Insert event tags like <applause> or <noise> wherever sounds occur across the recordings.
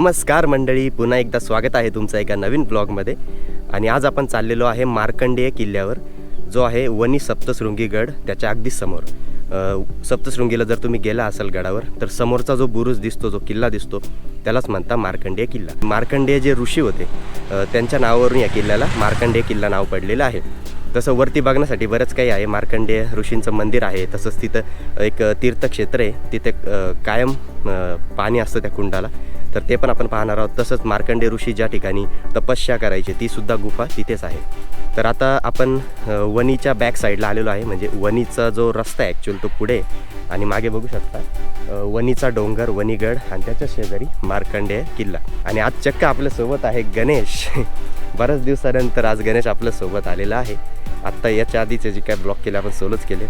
नमस्कार मंडळी पुन्हा एकदा स्वागत आहे तुमचं एका नवीन ब्लॉगमध्ये. आणि आज आपण चाललेलो आहे मार्कंडेय किल्ल्यावर जो आहे वनी सप्तशृंगी गड त्याच्या अगदी समोर. सप्तशृंगीला जर तुम्ही गेला असाल गडावर तर समोरचा जो बुरुज दिसतो जो किल्ला दिसतो त्यालाच म्हणता मार्कंडेय किल्ला. मार्कंडेय जे ऋषी होते त्यांच्या नावावरून या किल्ल्याला मार्कंडेय किल्ला नाव पडलेलं आहे. तसं वरती बघण्यासाठी बरंच काही आहे. मार्कंडेय ऋषींचं मंदिर आहे. तसंच तिथं एक तीर्थक्षेत्र आहे. तिथे कायम पाणी असतं त्या कुंडाला. तर ते पण आपण पाहणार आहोत. तसंच मार्कंडे ऋषी ज्या ठिकाणी तपस्या करायची ती सुद्धा गुफा तिथेच आहे. तर आता आपण वणीच्या बॅक साईडला आलेलो आहे. म्हणजे वणीचा जो रस्ता आहे ॲक्च्युअल तो पुढे. आणि मागे बघू शकता वणीचा डोंगर वणीगड आणि त्याच्या शेजारी मार्कंडेय किल्ला. आणि आज चक्क आपल्यासोबत आहे गणेश. <laughs> बऱ्याच दिवसानंतर आज गणेश आपल्यासोबत आलेला आहे. आत्ता याच्या आधीचे जे काय ब्लॉक केले आपण सोलोच केले.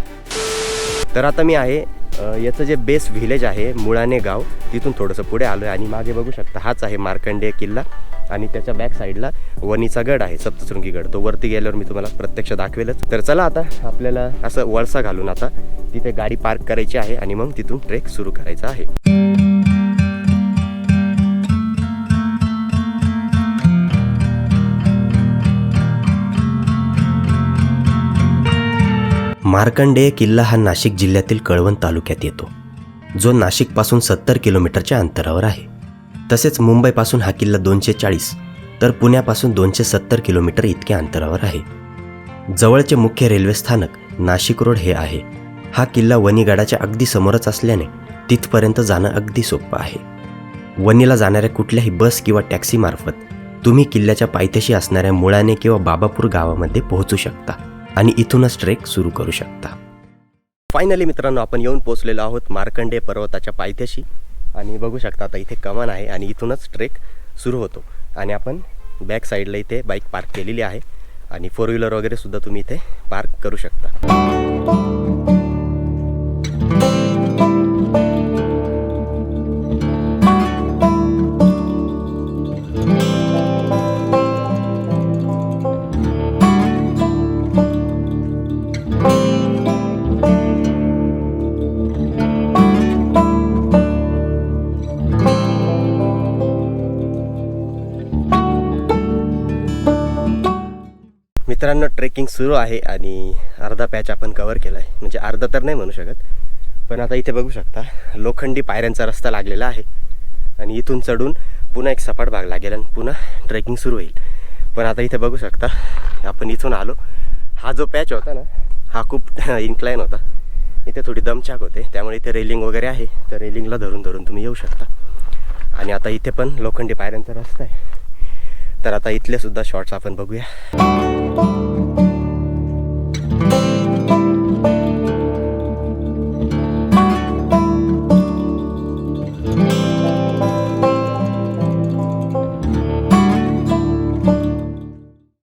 तर आता मी आहे याचं जे बेस व्हिलेज आहे मुळाणे गाव तिथून थोडंसं पुढे आलो आहे आणि मागे बघू शकता हाच आहे मार्कंडेय किल्ला आणि त्याच्या बॅक साईडला वणीचा गड आहे सप्तशृंगी गड. तो वरती गेल्यावर मी तुम्हाला प्रत्यक्ष दाखवेलच. तर चला आता आपल्याला असं वळसा घालून आता तिथे गाडी पार्क करायची आहे आणि मग तिथून ट्रेक सुरू करायचा आहे. मार्कंडेय किल्ला हा नाशिक जिल्ह्यातील कळवण तालुक्यात येतो. जो नाशिकपासून सत्तर किलोमीटरच्या अंतरावर आहे. तसेच मुंबईपासून हा किल्ला दोनशे चाळीस तर पुण्यापासून दोनशे सत्तर किलोमीटर इतक्या अंतरावर आहे. जवळचे मुख्य रेल्वे स्थानक नाशिक रोड हे आहे. हा किल्ला वणीगडाच्या अगदी समोरच असल्याने तिथपर्यंत जाणं अगदी सोपं आहे. वणीला जाणाऱ्या कुठल्याही बस किंवा टॅक्सीमार्फत तुम्ही किल्ल्याच्या पायथ्याशी असणाऱ्या मुळाने किंवा बाबापूर गावामध्ये पोहोचू शकता. आणि इथूनच ट्रेक सुरू करू शकता. फायनली मित्रांनो आपण येऊन पोहोचलेलो आहोत मार्कंडे पर्वताच्या पायथ्याशी. आणि बघू शकता आता इथे कमान आहे आणि इथूनच ट्रेक सुरू होतो. आणि आपण बॅक साईडला इथे बाईक पार्क केलेली आहे. आणि फोर व्हीलर वगैरे सुद्धा तुम्ही इथे पार्क करू शकता. मित्रांनो ट्रेकिंग सुरू आहे आणि अर्धा पॅच आपण कवर केला आहे म्हणजे अर्धा तर नाही म्हणू शकत पण आता इथे बघू शकता लोखंडी पायऱ्यांचा रस्ता लागलेला आहे. आणि इथून चढून पुन्हा एक सपाट भाग लागेल आणि पुन्हा ट्रेकिंग सुरू होईल. पण आता इथे बघू शकता आपण इथून आलो. हा जो पॅच होता ना हा खूप <laughs> इन्क्लाईन होता. इथे थोडी दमछाक होते त्यामुळे इथे रेलिंग वगैरे आहे. तर रेलिंगला धरून धरून तुम्ही येऊ शकता. आणि आता इथे पण लोखंडी पायऱ्यांचा रस्ता आहे. तर आता इथले सुद्धा शॉर्ट्स आपण बघूया.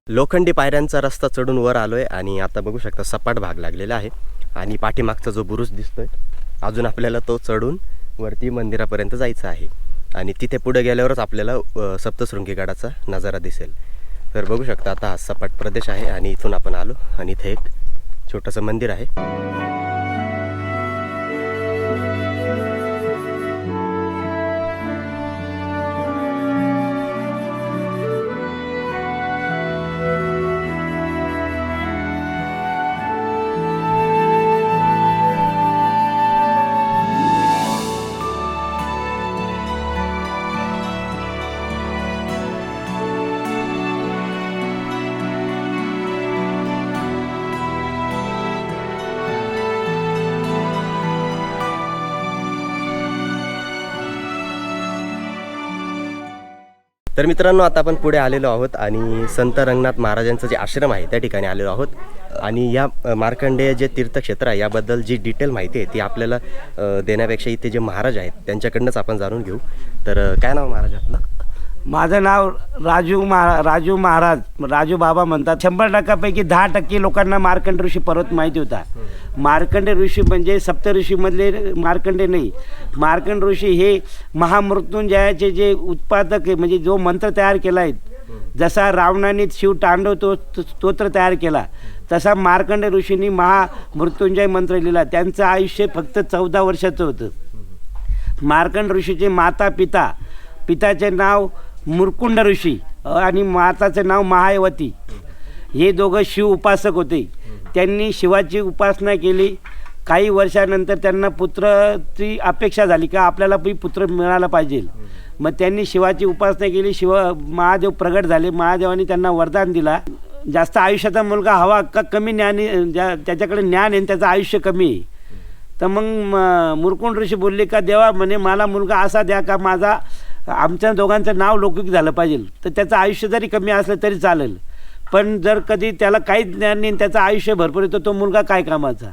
लोखंडी पायऱ्यांचा रस्ता चढून वर आलोय आणि आता बघू शकता सपाट भाग लागलेला आहे. आणि पाठीमागचा जो बुरुज दिसतोय अजून आपल्याला तो चढून वरती मंदिरापर्यंत जायचं आहे. आणि तिथे पुढे गेल्यावरच आपल्याला सप्तशृंगी गडाचा नजारा दिसेल. तर बघू शकता आता हा सपाट प्रदेश आहे आणि इथून आपण आलो आणि इथे एक छोटंसं मंदिर आहे. तर मित्रांनो आता आपण पुढे आलेलो आहोत आणि संत रंगनाथ महाराजांचं जे आश्रम आहे त्या ठिकाणी आलेलो आहोत. आणि या मार्कंडेय जे तीर्थक्षेत्र आहे याबद्दल जी डिटेल माहिती आहे ती आपल्याला देण्यापेक्षा इथे जे महाराज आहेत त्यांच्याकडनंच आपण जाणून घेऊ. तर काय नाव महाराज आपलं? माझं नाव राजू महा राजू महाराज राजू बाबा म्हणतात. शंभर टक्क्यापैकी दहा टक्के लोकांना मार्कंड ऋषी पर्वत माहिती होता. मार्कंड ऋषी म्हणजे सप्त ऋषीमधले मार्कंडे नाही. मार्कंड ऋषी हे महामृत्युंजयाचे जे उत्पादक आहे म्हणजे जो मंत्र तयार केला आहे जसा रावणाने शिव तांडव तो तो- स्तोत्र तयार केला तसा मार्कंड ऋषींनी महामृत्युंजय मंत्र लिहिला. त्यांचं आयुष्य फक्त चौदा वर्षाचं होतं. मार्कंड ऋषीचे माता पिता पिताचे नाव मुरकुंड ऋषी आणि माताचं नाव महायवती. हे दोघं शिव उपासक होते. त्यांनी शिवाची उपासना केली. काही वर्षानंतर त्यांना पुत्राची अपेक्षा झाली का आपल्याला पुत्र मिळाला पाहिजे. मग त्यांनी शिवाची उपासना केली. शिव महादेव प्रगट झाले. महादेवाने त्यांना वरदान दिला. जास्त आयुष्याचा मुलगा हवा का कमी ज्ञानी ज्या त्याच्याकडे ज्ञान आहे आणि त्याचं आयुष्य कमी आहे. तर मग म- मुरकुंड ऋषी बोलले का देवा म्हणे मला मुलगा असा द्या का माझा आमच्या दोघांचं नाव लौकिक झालं पाहिजे. तर त्याचं आयुष्य जरी कमी असलं तरी चालेल. पण जर कधी त्याला काहीच ज्ञान नाही त्याचं आयुष्य भरपूर येतो तो मुलगा काय कामाचा?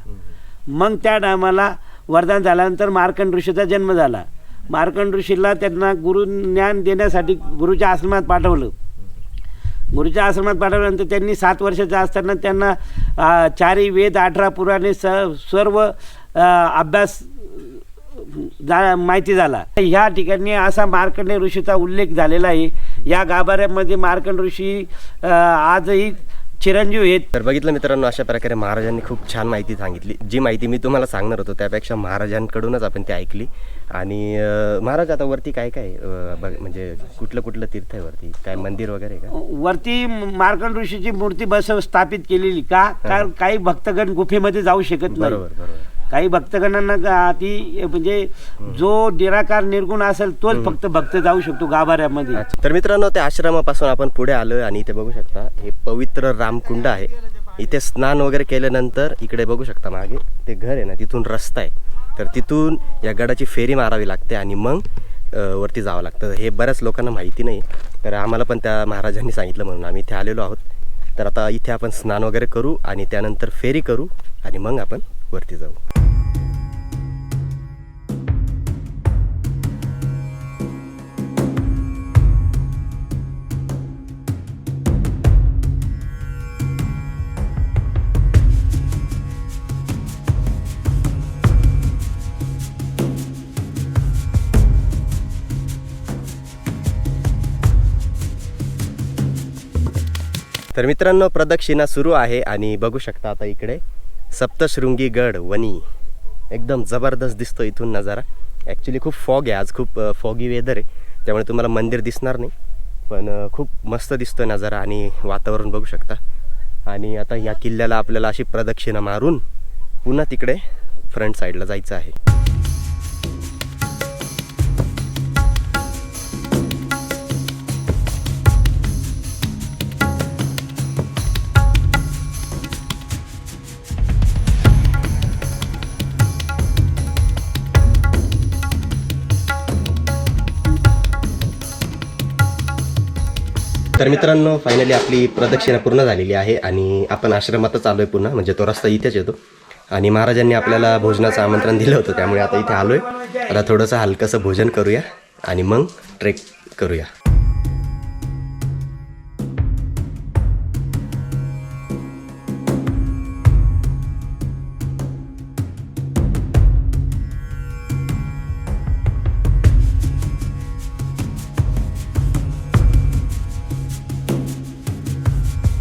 मग त्या टायमाला वरदान झाल्यानंतर मार्कंड ऋषीचा जन्म झाला. मार्कंड ऋषीला त्यांना गुरु ज्ञान देण्यासाठी गुरुच्या आश्रमात पाठवलं. गुरुच्या आश्रमात पाठवल्यानंतर त्यांनी सात वर्षाचं असताना त्यांना चारी वेद अठरा पुराणे स सर्व अभ्यास जा माहिती झाला. ह्या ठिकाणी असा मार्कंडेय ऋषीचा उल्लेख झालेला आहे. या गाभाऱ्यामध्ये मार्कंड ऋषी आजही चिरंजीव आहेत. तर बघितलं मित्रांनो अशा प्रकारे महाराजांनी खूप छान माहिती सांगितली. जी माहिती मी तुम्हाला सांगणार होतो त्यापेक्षा महाराजांकडूनच आपण ती ऐकली. आणि महाराज आता वरती काय काय म्हणजे कुठलं कुठलं तीर्थ आहे वरती? काय मंदिर वगैरे का? वरती मार्कंड ऋषीची मूर्ती बसव स्थापित केलेली का? कारण काही भक्तगण गुफेमध्ये जाऊ शकत नाही. बरोबर बरोबर. काही भक्तगणांना गा- ती म्हणजे जो निराकार निर्गुण असेल तोच फक्त भक्त जाऊ शकतो गाभाऱ्यामध्ये. तर मित्रांनो त्या आश्रमापासून आपण पुढे आलोय आणि इथे बघू शकता हे पवित्र रामकुंड आहे. इथे स्नान वगैरे केल्यानंतर इकडे बघू शकता मागे ते घर आहे ना तिथून रस्ता आहे. तर तिथून या गडाची फेरी मारावी लागते आणि मग वरती जावं लागतं. हे बऱ्याच लोकांना माहिती नाही तर आम्हाला पण त्या महाराजांनी सांगितलं म्हणून आम्ही इथे आलेलो आहोत. तर आता इथे आपण स्नान वगैरे करू आणि त्यानंतर फेरी करू आणि मग आपण वरती जाऊ. तर मित्रांनो प्रदक्षिणा सुरू आहे आणि बघू शकता आता इकडे. सप्तशृंगी गड वनी एकदम जबरदस्त दिसतो इथून नजारा. ॲक्च्युली खूप फॉग आहे आज खूप फॉगी वेदर आहे. त्यामुळे तुम्हाला मंदिर दिसणार नाही. पण खूप मस्त दिसतो नजारा आणि वातावरण बघू शकता. आणि आता या किल्ल्याला आपल्याला अशी प्रदक्षिणा मारून पुन्हा तिकडे फ्रंट साईडला जायचं आहे. तर मित्रांनो फायनली आपली प्रदक्षिणा पूर्ण झालेली आहे आणि आपण आश्रमातच आलोय पुन्हा म्हणजे तो रस्ता इथेच येतो. आणि महाराजांनी आपल्याला भोजनाचं आमंत्रण दिलं होतं त्यामुळे आता इथे आलोय. आता थोडंसं हलकंसं भोजन करूया आणि मग ट्रेक करूया.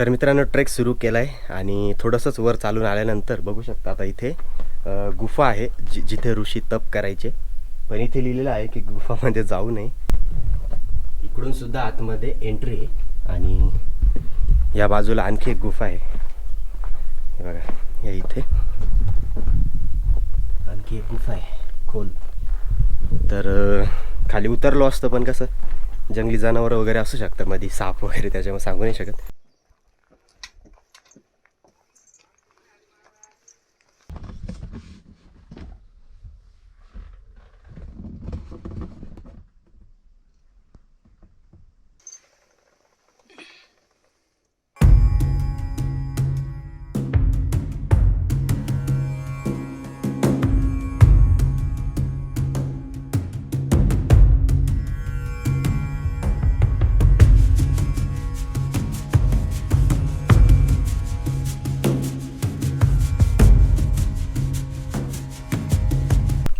तर मित्रांनो ट्रेक सुरू केला आहे आणि थोडंसंच वर चालून आल्यानंतर बघू शकता आता इथे गुफा आहे जि जिथे ऋषी तप करायचे. पण इथे लिहिलेलं आहे की गुफामध्ये जाऊ नये. इकडून सुद्धा आतमध्ये एंट्री आहे आणि या बाजूला आणखी एक गुफा आहे. हे बघा या इथे. आणखी एक गुफा आहे खोल. तर खाली उतरलो असतं पण कसं जंगली जनावरं वगैरे असू शकतं. मध्ये साप वगैरे त्याच्यामुळे सांगू नाही शकत.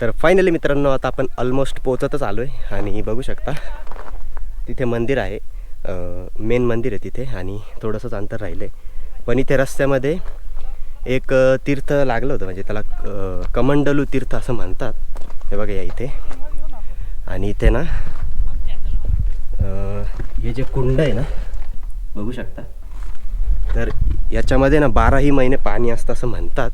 तर फायनली मित्रांनो आता आपण ऑलमोस्ट पोचतच आलो आहे आणि बघू शकता तिथे मंदिर आहे. मेन मंदिर आहे तिथे आणि थोडंसंच अंतर राहिलं आहे पण इथे रस्त्यामध्ये एक तीर्थ लागलं होतं. म्हणजे त्याला कमंडलू तीर्थ असं म्हणतात. हे बघा या इथे. आणि इथे ना हे जे कुंड आहे ना बघू शकता. तर याच्यामध्ये ना बाराही महिने पाणी असतं असं म्हणतात.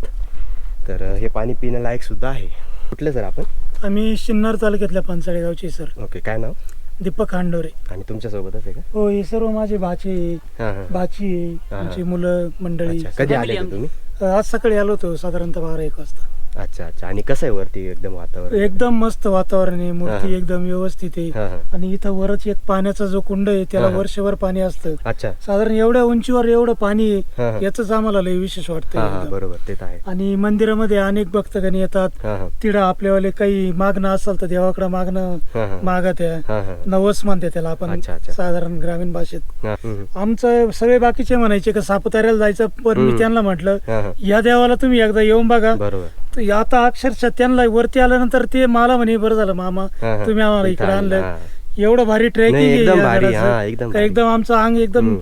तर हे पाणी पिण्यालायकसुद्धा आहे. कुठले सर आपण? आम्ही शिन्नर तालुक्यातल्या पानसाळे गावचे सर. ओके काय नाव? दीपक खांडोरे आणि तुमच्यासोबतच आहे का? हो हे सर्व माझे भाचे हां हां भाची हा, हा. आमची मुलं मंडळी. अच्छा कधी आले होते तुम्ही? आज सकाळी आलो होतो साधारणतः बारा एक वाजता. अच्छा अच्छा. आणि कसं आहे वरती एकदम वातावरण? एकदम मस्त वातावरण आहे. मूर्ती एकदम व्यवस्थित आहे. आणि इथं वरच एक पाण्याचा जो कुंड आहे त्याला. वर्षभर पाणी असतं. अच्छा. साधारण एवढ्या उंचीवर एवढं पाणी. आहे याच आम्हाला लय विशेष वाटतं. बरोबर. ते आहे. आणि मंदिरामध्ये अनेक भक्तगण येतात. तिथं आपल्यावाले काही मागणं असेल तर देवाकडे मागणं मागत आहे नवस म्हणते त्याला आपण. साधारण ग्रामीण भाषेत. आमचं सगळे बाकीचे म्हणायचे का सापुताऱ्याला जायचं पण. मी त्यांना म्हटलं या देवाला तुम्ही एकदा येऊन बघा. आता अक्षरशः त्यांना वरती आल्यानंतर ते मला म्हणे बरं झालं मामा हां, हां. तुम्ही आम्हाला इकडे आणलं, हां. एवढं भारी ट्रेकिंग एकदम भारी, हां, एकदम भारी. एकदम आमचं अंग एकदम.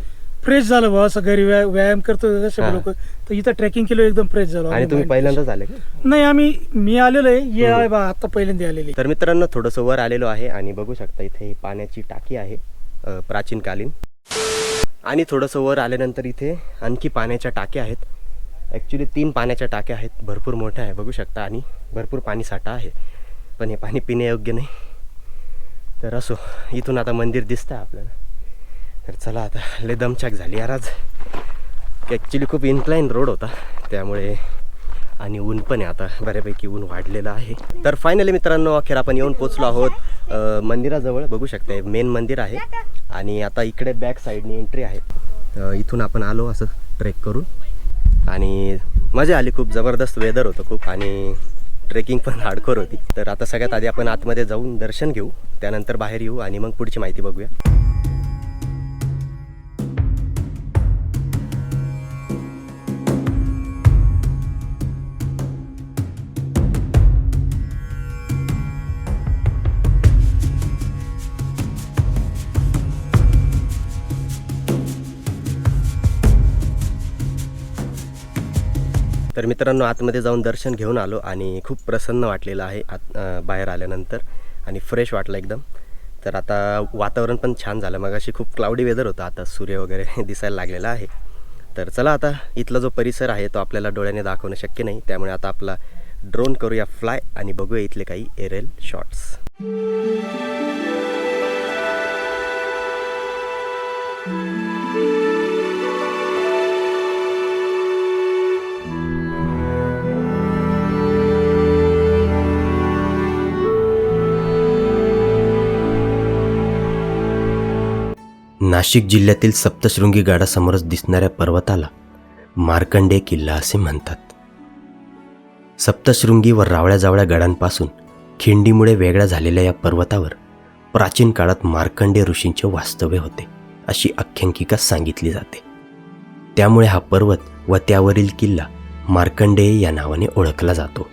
फ्रेश झालं भाऊ असं घरी व्याया- व्यायाम करतो कसे हां. लोक तर इथं ट्रेकिंग केलं एकदम फ्रेश झालं आणि तुम्ही mind पहिल्यांदाच आले. नाही आम्ही मी आलेलो आहे ये बा आता पहिल्यांदा आलेली तर मित्रांनो थोडंसं वर आलेलो आहे आणि बघू शकता इथे पाण्याची टाकी आहे अ, प्राचीनकालीन आणि थोडंसं वर आल्यानंतर इथे आणखी पाण्याच्या टाक्या आहेत ॲक्च्युली तीन पाण्याच्या टाक्या आहेत. भरपूर मोठ्या आहे बघू शकता. आणि भरपूर पाणी साठा आहे. पण हे पाणी पिण्यायोग्य नाही. तर असो इथून आता मंदिर दिसतं आहे आपल्याला. तर चला आता लय दमछाक झाली यार आज. ॲक्च्युली खूप इन्क्लाईन रोड होता. त्यामुळे आणि ऊन पण आहे आता. बऱ्यापैकी ऊन वाढलेलं आहे. तर फायनली मित्रांनो अखेर आपण येऊन पोचलो आहोत. मंदिराजवळ. बघू शकता मेन मंदिर आहे. आणि आता इकडे बॅक साईडने एंट्री आहे. इथून आपण आलो असं ट्रेक करून. आणि मजा आली खूप जबरदस्त वेदर होतं खूप आणि ट्रेकिंग पण हार्डकोर होती. तर आता सगळ्यात आधी आपण आतमध्ये जाऊन दर्शन घेऊ त्यानंतर बाहेर येऊ आणि मग पुढची माहिती बघूया. मित्रांनो आतमध्ये जाऊन दर्शन घेऊन आलो आणि खूप प्रसन्न वाटलेलं आहे आत बाहेर आल्यानंतर आणि फ्रेश वाटलं एकदम. तर आता वातावरण पण छान झालं. मग अशी खूप क्लाउडी वेदर होतं. आता सूर्य वगैरे <laughs> दिसायला लागलेला आहे. तर चला आता इथला जो परिसर आहे तो आपल्याला डोळ्याने दाखवणं शक्य नाही. त्यामुळे आता आपला ड्रोन करूया फ्लाय आणि बघूया इथले काही एरेल शॉट्स नाशिक जिल्ह्यातील सप्तशृंगी गडासमोरच दिसणाऱ्या पर्वताला मार्कंडे किल्ला असे म्हणतात. सप्तशृंगी व रावळ्याजावळ्या गडांपासून खिंडीमुळे वेगळ्या झालेल्या या पर्वतावर प्राचीन काळात मार्कंडे ऋषींचे वास्तव्य होते अशी आख्यांकिका सांगितली जाते. त्यामुळे हा पर्वत व त्यावरील किल्ला मार्कंडेय या नावाने ओळखला जातो.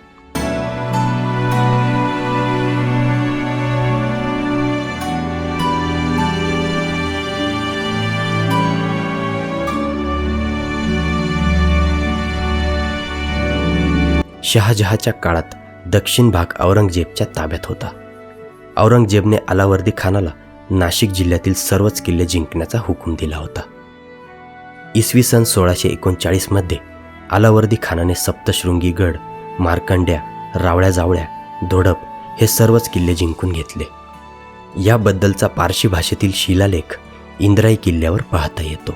शहाजहाच्या काळात दक्षिण भाग औरंगजेबच्या ताब्यात होता. औरंगजेबने अलावर्दी खानाला नाशिक जिल्ह्यातील सर्वच किल्ले जिंकण्याचा हुकूम दिला होता. इसवी सन सोळाशे एकोणचाळीसमध्ये अलावर्दी खानाने सप्तशृंगी गड मार्कंड्या रावळ्या जावळ्या हे सर्वच किल्ले जिंकून घेतले. याबद्दलचा पारशी भाषेतील शिलालेख इंद्राई किल्ल्यावर पाहता येतो.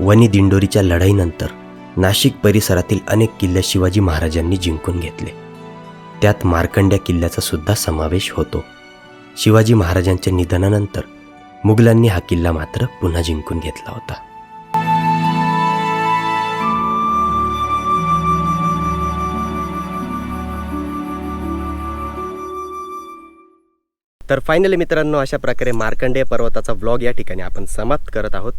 वनी दिंडोरीच्या लढाईनंतर नाशिक परिसरातील अनेक किल्ले शिवाजी महाराजांनी जिंकून घेतले. त्यात मार्कंड्या किल्ल्याचा सुद्धा समावेश होतो. शिवाजी महाराजांच्या निधनानंतर मुघलांनी हा किल्ला मात्र पुन्हा जिंकून घेतला होता. तर फायनली मित्रांनो अशा प्रकारे मार्कंडेय पर्वताचा व्लॉग या ठिकाणी आपण समाप्त करत आहोत.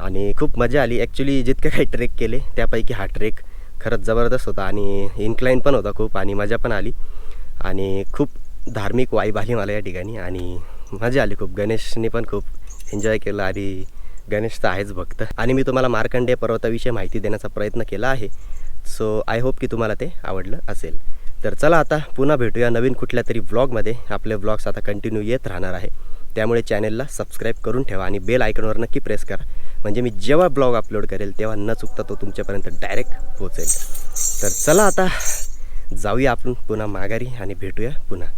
आणि खूप मजा आली. ॲक्च्युली जितके काही ट्रेक केले त्यापैकी हा ट्रेक खरंच जबरदस्त होता आणि इन्क्लाईन पण होता खूप आणि मजा पण आली. आणि खूप धार्मिक वाईब आली मला या ठिकाणी आणि मजा आली खूप. गणेशने पण खूप एन्जॉय केलं आणि गणेश तर आहेच भक्त. आणि मी तुम्हाला मार्कंडेय पर्वताविषयी माहिती देण्याचा प्रयत्न केला आहे. सो आय होप की तुम्हाला ते आवडलं असेल. तर चला आता पुन्हा भेटूया नवीन कुठल्या तरी व्लॉगमध्ये आपले व्लॉग्स आता कंटिन्यू येत राहणार आहे. त्यामुळे चॅनेलला सबस्क्राईब करून ठेवा आणि बेल आयकॉनवर नक्की प्रेस करा. म्हणजे मी जेव्हा ब्लॉग अपलोड करेल तेव्हा न चुकता तो तुमच्यापर्यंत डायरेक्ट पोहोचेल. तर चला आता जाऊया आपण पुन्हा माघारी आणि भेटूया पुन्हा.